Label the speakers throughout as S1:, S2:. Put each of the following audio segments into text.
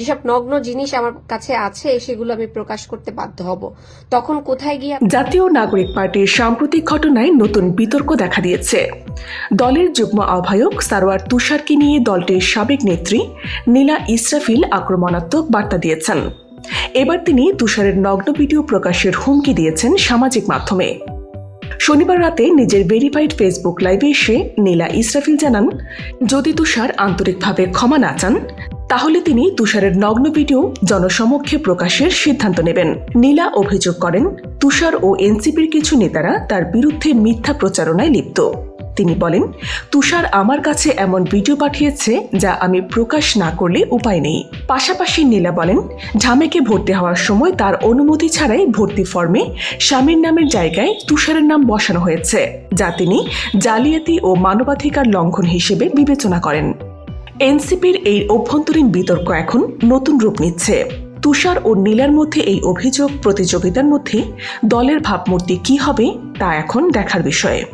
S1: যেসব নগ্ন জিনিস আমার কাছে আছে, সেগুলো আমি প্রকাশ করতে বাধ্য হব। তখন কোথায় গিয়ে
S2: জাতীয় নাগরিক পার্টির সাম্প্রতিক ঘটনায় নতুন বিতর্ক দেখা দিয়েছে। দলের যুগ্ম আহ্বায়ক সারোয়ার তুষারকে নিয়ে দলটির সাবেক নেত্রী নীলা ইসরাফিল আক্রমণাত্মক বার্তা দিয়েছেন। এবার তিনি তুষারের নগ্ন ভিডিও প্রকাশের হুমকি দিয়েছেন সামাজিক মাধ্যমে। শনিবার রাতে নিজের ভেরিফাইড ফেসবুক লাইভে এসে নীলা ইসরাফিল জানান, যদি তুষার আন্তরিকভাবে ক্ষমা না চান তাহলে তিনি তুষারের নগ্ন ভিডিও জনসমক্ষে প্রকাশের সিদ্ধান্ত নেবেন। নীলা অভিযোগ করেন, তুষার ও এনসিপির কিছু নেতারা তার বিরুদ্ধে মিথ্যা প্রচারণায় লিপ্ত। তিনি বলেন, তুষার আমার কাছে এমন ভিডিও পাঠিয়েছে যা আমি প্রকাশ না করলে উপায় নেই। পাশাপাশি নীলা বলেন, ঝামেকে ভর্তি হওয়ার সময় তার অনুমতি ছাড়াই ভর্তি ফর্মে স্বামীর নামের জায়গায় তুষারের নাম বসানো হয়েছে, যা তিনি জালিয়াতি ও মানবাধিকার লঙ্ঘন হিসেবে বিবেচনা করেন। এনসিপির এই অভ্যন্তরীণ বিতর্ক এখন নতুন রূপ নিচ্ছে। তুষার ও নীলার মধ্যে এই অভিযোগ প্রতিযোগিতার মধ্যে দলের ভাবমূর্তি কি হবে তা এখন দেখার বিষয়ে।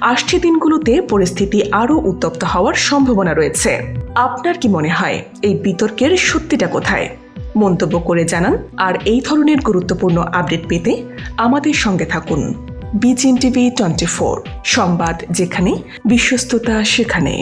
S2: আসছে দিনগুলোতে পরিস্থিতি আরও উত্তপ্ত হওয়ার সম্ভাবনা রয়েছে। আপনার কি মনে হয় এই বিতর্কের সত্যিটা কোথায়? মন্তব্য করে জানান আর এই ধরনের গুরুত্বপূর্ণ আপডেট পেতে আমাদের সঙ্গে থাকুন। বিচিন টিভি টোয়েন্টি ফোর, সংবাদ যেখানে, বিশ্বস্ততা সেখানে।